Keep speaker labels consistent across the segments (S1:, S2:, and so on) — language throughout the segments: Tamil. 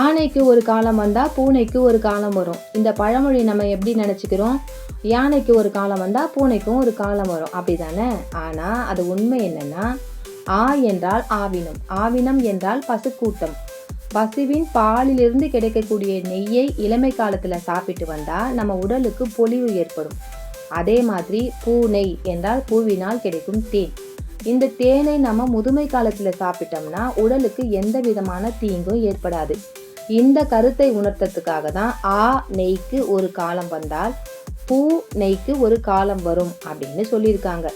S1: ஆனைக்கு ஒரு காலம் வந்தால் பூனைக்கு ஒரு காலம் வரும். இந்த பழமொழி நம்ம எப்படி நினச்சிக்கிறோம்? யானைக்கு ஒரு காலம் வந்தால் பூனைக்கும் ஒரு காலம் வரும். அப்படி தானே ஆனால் அது உண்மை என்னென்னா ஆ என்றால் ஆவினம். ஆவினம் என்றால் பசுக்கூட்டம். பசுவின் பாலிலிருந்து கிடைக்கக்கூடிய நெய்யை இளமை காலத்தில் சாப்பிட்டு வந்தால் நம்ம உடலுக்கு பொலிவு ஏற்படும். அதே மாதிரி பூனை என்றால் பூவினால் கிடைக்கும் தேன். இந்த தேனை நம்ம முதுமை காலத்தில் சாப்பிட்டோம்னா உடலுக்கு எந்த விதமான தீங்கும் ஏற்படாது. இந்த கருத்தை உணர்த்ததுக்காக தான் ஆ நெய்க்கு ஒரு காலம் வந்தால் பூ நெய்க்கு ஒரு காலம் வரும் அப்படின்னு சொல்லியிருக்காங்க.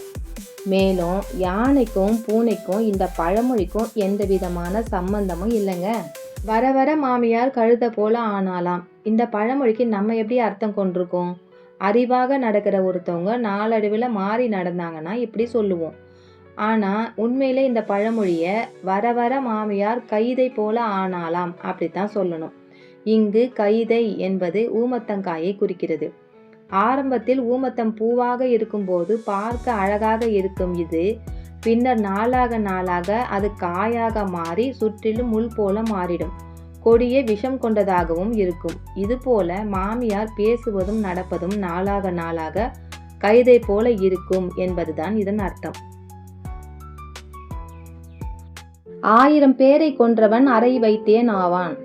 S1: மேலும் யானைக்கும் பூனைக்கும் இந்த பழமொழிக்கும் எந்த விதமான சம்பந்தமும் இல்லைங்க. வர வர மாமியார் கழுத போல ஆனாலாம். இந்த பழமொழிக்கு நம்ம எப்படி அர்த்தம் கொண்டிருக்கோம்? அறிவாக நடக்கிற ஒருத்தவங்க நாளடைவில் மாறி நடந்தாங்கன்னா இப்படி சொல்லுவோம். ஆனால் உண்மையிலே இந்த பழமொழியை வர வர மாமியார் கைதை போல ஆனாலாம் அப்படித்தான் சொல்லணும். இங்கு கைதை என்பது ஊமத்தங்காயை குறிக்கிறது. ஆரம்பத்தில் ஊமத்தம் பூவாக இருக்கும்போது பார்க்க அழகாக இருக்கும் இது பின்னர் நாளாக நாளாக அது காயாக மாறி சுற்றிலும் முள் போல மாறிடும். கொடிய விஷம் கொண்டதாகவும் இருக்கும். இதுபோல மாமியார் பேசுவதும் நடப்பதும் நாளாக நாளாக கைதை போல இருக்கும் என்பதுதான் இதன் அர்த்தம். ஆயிரம் பேரை கொன்றவன் அறை வைத்தேன் ஆவான்.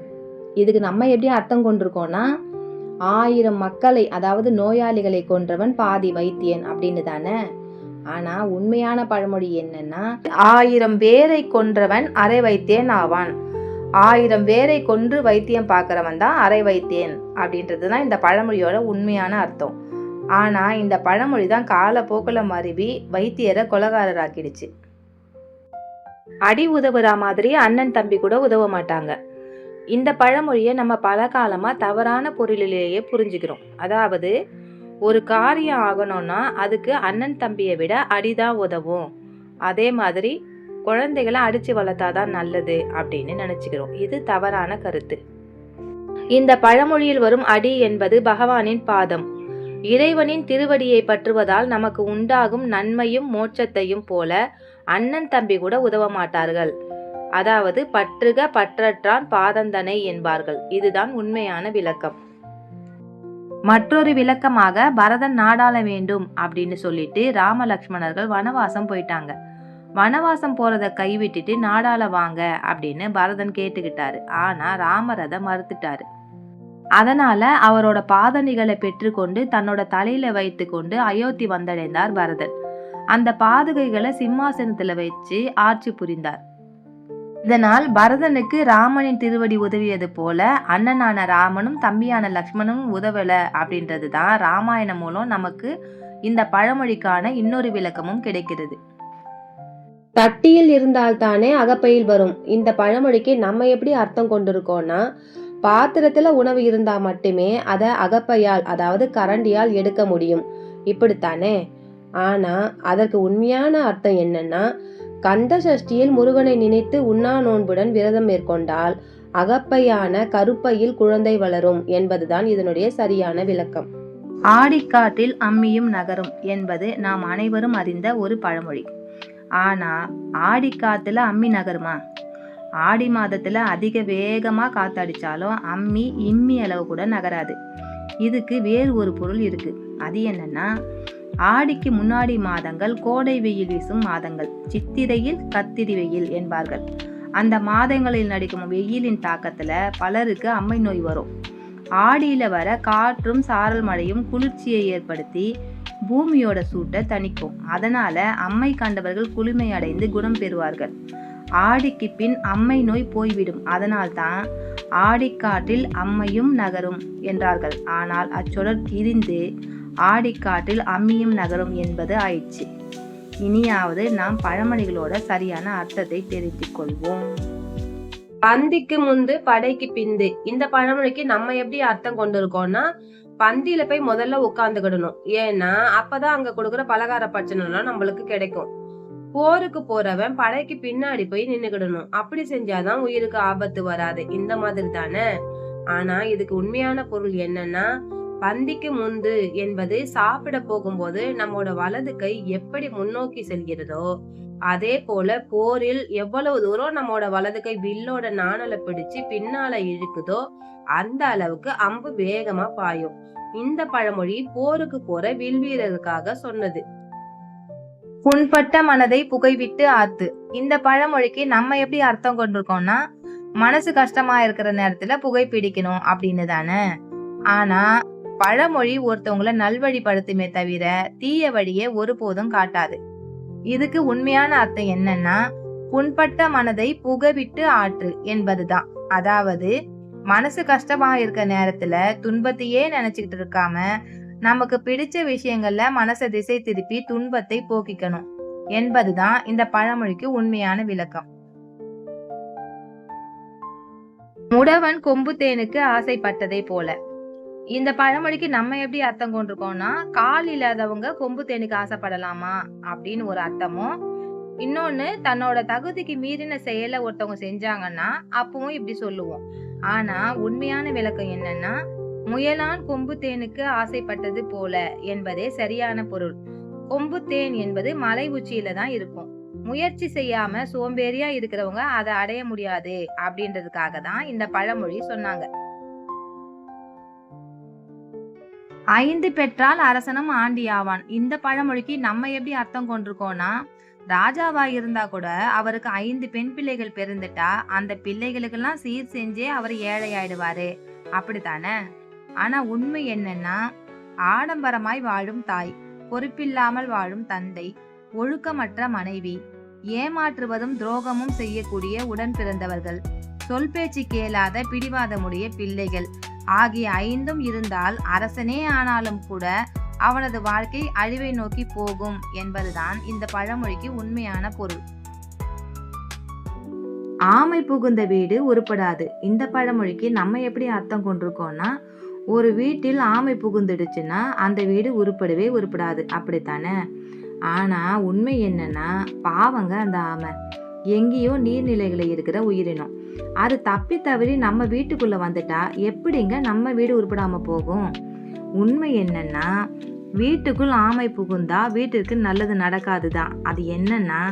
S1: இதுக்கு நம்ம எப்படி அர்த்தம் கொண்டிருக்கோம்னா ஆயிரம் மக்களை அதாவது நோயாளிகளை கொன்றவன் பாதி வைத்தியன் அப்படின்னு தானே? ஆனா உண்மையான பழமொழி என்னன்னா ஆயிரம் பேரை கொன்றவன் அரை வைத்தியன் ஆவான். ஆயிரம் பேரை கொன்று வைத்தியம் பார்க்கறவன் தான் அரை வைத்தியன் அப்படின்றது தான் இந்த பழமொழியோட உண்மையான அர்த்தம். ஆனா இந்த பழமொழி தான் காலப்போக்கில் மருவி வைத்தியரை கொலகாரராக்கிடுச்சு. அடி உதவுற மாதிரி அண்ணன் தம்பி கூட உதவ மாட்டாங்க. இந்த பழமொழியை நம்ம பல காலமாக தவறான பொருளிலேயே புரிஞ்சுக்கிறோம். அதாவது ஒரு காரியம் ஆகணும்னா அதுக்கு அண்ணன் தம்பியை விட அடிதான் உதவும். அதே மாதிரி குழந்தைகளை அடித்து வளர்த்தாதான் நல்லது அப்படின்னு நினச்சிக்கிறோம். இது தவறான கருத்து. இந்த பழமொழியில் வரும் அடி என்பது பகவானின் பாதம். இறைவனின் திருவடியை பற்றுவதால் நமக்கு உண்டாகும் நன்மையும் மோட்சத்தையும் போல அண்ணன் தம்பி கூட உதவ மாட்டார்கள். அதாவது பற்றுக பற்றற்றான் பாதந்தனை என்பார்கள். இதுதான் உண்மையான விளக்கம். மற்றொரு விளக்கமாக பரதன் நாடாள வேண்டும் அப்படின்னு சொல்லிட்டு ராம லக்ஷ்மணர்கள் வனவாசம் போயிட்டாங்க. வனவாசம் போறத கைவிட்டுட்டு நாடாள வாங்க அப்படின்னு பரதன் கேட்டுக்கிட்டாரு. ஆனா ராமர் அதை மறுத்துட்டாரு. அதனால அவரோட பாதணிகளை பெற்றுக்கொண்டு தன்னோட தலையில வைத்து கொண்டு அயோத்தி வந்தடைந்தார் பரதன். அந்த பாதுகைகளை சிம்மாசனத்துல வச்சு ஆட்சி புரிந்தார். இதனால் பரதனுக்கு ராமனின் திருவடி உதவியது போல அண்ணனான ராமனும் தம்பியான லக்ஷ்மணனும் உதவல அப்படின்றது தான் ராமாயணம் மூலம் நமக்கு இந்த பழமொழிக்கான இன்னொரு விளக்கமும் கிடைக்கிறது. தட்டியில் இருந்தால்தானே அகப்பையில் வரும். இந்த பழமொழிக்கு நம்ம எப்படி அர்த்தம் கொண்டிருக்கோம்னா பாத்திரத்துல உணவு இருந்தா மட்டுமே அதை அகப்பையால் அதாவது கரண்டியால் எடுக்க முடியும். இப்படித்தானே? ஆனா அதற்கு உண்மையான அர்த்தம் என்னன்னா கந்த சஷ்டியில் முருகனை நினைத்து உண்ணா நோன்புடன் விரதம் மேற்கொண்டால் அகப்பையான கருப்பையில் குழந்தை வளரும் என்பதுதான் இதனுடைய சரியான விளக்கம். ஆடிக்காட்டில் அம்மியும் நகரும் என்பது நாம் அனைவரும் அறிந்த ஒரு பழமொழி. ஆனா ஆடிக்காத்துல அம்மி நகருமா? ஆடி மாதத்துல அதிக வேகமா காத்தடிச்சாலும் அம்மி இம்மி அளவு கூட நகராது. இதுக்கு வேறு ஒரு பொருள் இருக்கு. அது என்னன்னா ஆடிக்கு முன்னாடி மாதங்கள் கோடை வெயில் வீசும் மாதங்கள் சித்திரையில் கத்திரி வெயில் என்பார்கள். அந்த மாதங்களில் நடிக்கும் வெயிலின் தாக்கத்துல பலருக்கு அம்மை நோய் வரும். ஆடியில வர காற்றும் சாரல் மழையும் குளிர்ச்சியை ஏற்படுத்தி பூமியோட சூட்டை தணிக்கும். அதனால அம்மை கண்டவர்கள் குளிமை அடைந்து குணம் பெறுவார்கள். ஆடிக்கு பின் அம்மை நோய் போய்விடும். அதனால்தான் ஆடிக்காற்றில் அம்மையும் நகரும் என்றார்கள். ஆனால் அச்சொடர் திரிந்து ஆடிக்காற்றில் அம்மியும் நகரும் என்பது ஆயிடுச்சு இனியாவது நாம் பழமொழிகளோட சரியான அர்த்தத்தை தெரிந்து கொள்வோம். பந்திக்கு முந்து படைக்கு பிந்து. இந்த பழமொழிக்கு நம்ம எப்படி அர்த்தம் கொண்டு இருக்கோம்னா பந்தியில போய் முதல்ல உட்காந்துக்கிடணும் ஏன்னா அப்பதான் அங்க கொடுக்குற பலகார பட்சணம்லாம் நம்மளுக்கு கிடைக்கும். போருக்கு போறவன் படைக்கு பின்னாடி போய் நின்னுக்கிடணும். அப்படி செஞ்சாதான் உயிருக்கு ஆபத்து வராது. இந்த மாதிரி தானே? ஆனா இதுக்கு உண்மையான பொருள் என்னன்னா பந்திக்கு முந்து என்பது சாப்பிட போகும்போது நம்மோட வலது கை எப்படி முன்னோக்கி செல்கிறதோ
S2: அதே போல போரில் எவ்வளவு தூரம் நம்மோட வலது கை வில்லோட நாணலை பிடிச்சு பின்னால இழுக்குதோ அந்த அளவுக்கு அம்பு வேகமா பாயும். இந்த பழமொழி போருக்கு போற வில் வீரருக்காக சொன்னது.
S1: புண்பட்ட மனதை புகைவிட்டு ஆத்து. இந்த பழமொழிக்கு நம்ம எப்படி அர்த்தம் கொண்டிருக்கோம்னா மனசு கஷ்டமா இருக்கிற நேரத்துல புகை பிடிக்கணும் அப்படின்னு தானே. ஆனா பழமொழி ஒருத்தவங்களை நல்வழிப்படுத்துமே தவிர தீய வழியை ஒருபோதும் காட்டாது. இதுக்கு உண்மையான அர்த்தம் என்னன்னா புண்பட்ட மனதை புகவிட்டு ஆற்று என்பதுதான். அதாவது மனசு கஷ்டமா இருக்க நேரத்துல துன்பத்தையே நினைச்சுக்கிட்டு இருக்காம நமக்கு பிடிச்ச விஷயங்கள்ல மனசை திசை திருப்பி துன்பத்தை போக்கிக்கணும் என்பதுதான் இந்த பழமொழிக்கு உண்மையான விளக்கம். முடவன் கொம்பு தேனுக்கு ஆசைப்பட்டதை போல இந்த பழமொழிக்கு நம்ம எப்படி அர்த்தம் கொண்டிருக்கோம்னா கால் இல்லாதவங்க கொம்பு தேனுக்கு ஆசைப்படலாமா அப்படின்னு ஒரு அர்த்தமும் இன்னொன்னு தன்னோட தகுதிக்கு மீறின செயலை ஒருத்தவங்க செஞ்சாங்கன்னா அப்பவும் இப்படி சொல்லுவோம். ஆனா உண்மையான விளக்கம் என்னன்னா முயலான் கொம்பு தேனுக்கு ஆசைப்பட்டது போல என்பதே சரியான பொருள். கொம்பு தேன் என்பது மலை உச்சியில தான் இருக்கும். முயற்சி செய்யாம சோம்பேறியா இருக்கிறவங்க அதை அடைய முடியாது அப்படின்றதுக்காக தான் இந்த பழமொழி சொன்னாங்க. ஐந்து பெற்றால் அரசனும் ஆண்டியாவான் இந்த பழமொழிக்கு நம்ம எப்படி அர்த்தம் கொண்டிருக்கோம்னா ராஜாவா இருந்தா கூட அவருக்கு ஐந்து பெண் பிள்ளைகள் பிறந்துட்டா அந்த பிள்ளைகளுக்கெல்லாம் சீர் செஞ்சே அவர் ஏழை ஆயிடுவாரு அப்படித்தானே? ஆனா உண்மை என்னன்னா ஆடம்பரமாய் வாழும் தாய் பொறுப்பில்லாமல் வாழும் தந்தை ஒழுக்கமற்ற மனைவி ஏமாற்றுவதும் துரோகமும் செய்யக்கூடிய உடன் பிறந்தவர்கள் சொல் பேச்சு கேளாத பிடிவாதமுடைய பிள்ளைகள் ஆகிய ஐந்தும் இருந்தால் அரசனே ஆனாலும் கூட அவனது வாழ்க்கை அழிவை நோக்கி போகும் என்பதுதான் இந்த பழமொழிக்கு உண்மையான பொருள். ஆமை புகுந்த வீடு உருப்படாது. இந்த பழமொழிக்கு நம்ம எப்படி அர்த்தம் கொண்டிருக்கோம்னா ஒரு வீட்டில் ஆமை புகுந்துடுச்சுன்னா அந்த வீடு உருப்படவே உருப்படாது. அப்படித்தானே? ஆனா உண்மை என்னன்னா பாவங்க அந்த ஆமை. எங்கேயோ நீர்நிலைகளை இருக்கிற உயிரினம். அது தப்பி தவறி நம்ம வீட்டுக்குள்ளே வந்துட்டா எப்படிங்க நம்ம வீடு உருப்படாமல் போகும்? உண்மை என்னன்னா வீட்டுக்குள் ஆமை புகுந்தா வீட்டிற்கு நல்லது நடக்காது தான் அது என்னன்னா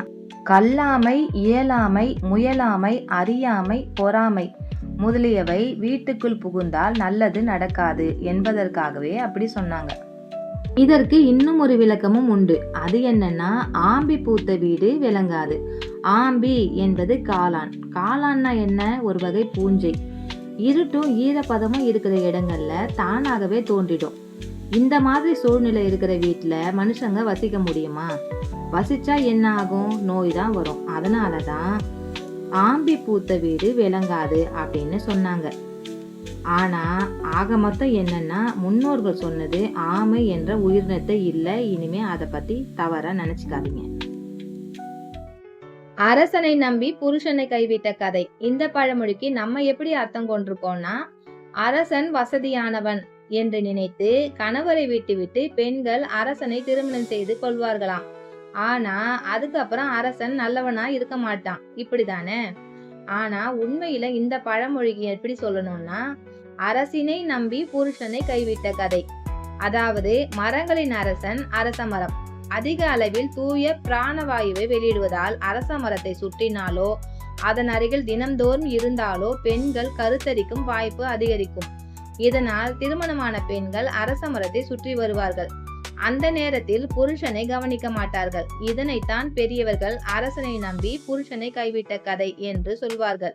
S1: கல்லாமை இயலாமை முயலாமை அறியாமை பொறாமை முதலியவை வீட்டுக்குள் புகுந்தால் நல்லது நடக்காது என்பதற்காகவே அப்படி சொன்னாங்க. இதற்கு இன்னும் ஒரு விளக்கமும் உண்டு. அது என்னன்னா ஆம்பி பூத்த வீடு விளங்காது. ஆம்பி என்பது காளான். காளான்னா என்ன? ஒரு வகை பூஞ்சை. இருட்டும் ஈரப்பதமும் இருக்கிற இடங்கள்ல தானாகவே தோன்றிடும். இந்த மாதிரி சூழ்நிலை இருக்கிற வீட்டில் மனுஷங்க வசிக்க முடியுமா? வசிச்சா என்ன ஆகும்? நோய் தான் வரும். அதனால தான் ஆம்பி பூத்த வீடு விளங்காது அப்படின்னு சொன்னாங்க. ஆனால் ஆக மொத்தம் என்னென்னா முன்னோர்கள் சொன்னது ஆமை என்ற உயிரினத்தை இல்லை இனிமே அதை பற்றி தவறாக நினச்சிக்காதீங்க. அரசனை நம்பி புருஷனை கைவிட்ட கதை. இந்த பழமொழிக்கு நம்ம எப்படி அர்த்தம் கொண்டிருக்கோம்னா அரசன் வசதியானவன் என்று நினைத்து கணவரை விட்டுவிட்டு பெண்கள் அரசனை திருமணம் செய்து கொள்வார்களாம். ஆனா அதுக்கப்புறம் அரசன் நல்லவனா இருக்க மாட்டான். இப்படிதானே? ஆனா உண்மையில இந்த பழமொழிக்கு எப்படி சொல்லணும்னா அரசினை நம்பி புருஷனை கைவிட்ட கதை. அதாவது மரங்களின் அரசன் அரச மரம். அதிக அளவில் தூய பிராணவாயுவை வெளியிடுவதால் அரச மரத்தை சுற்றினாலோ அதன் அருகில் தினம்தோறும் இருந்தாலோ பெண்கள் கருத்தரிக்கும் வாய்ப்பு அதிகரிக்கும். இதனால் திருமணமான பெண்கள் அரச மரத்தை சுற்றி வருவார்கள். அந்த நேரத்தில் புருஷனை கவனிக்க மாட்டார்கள். இதனைத்தான் பெரியவர்கள் அரசனை நம்பி புருஷனை கைவிட்ட கதை என்று சொல்வார்கள்.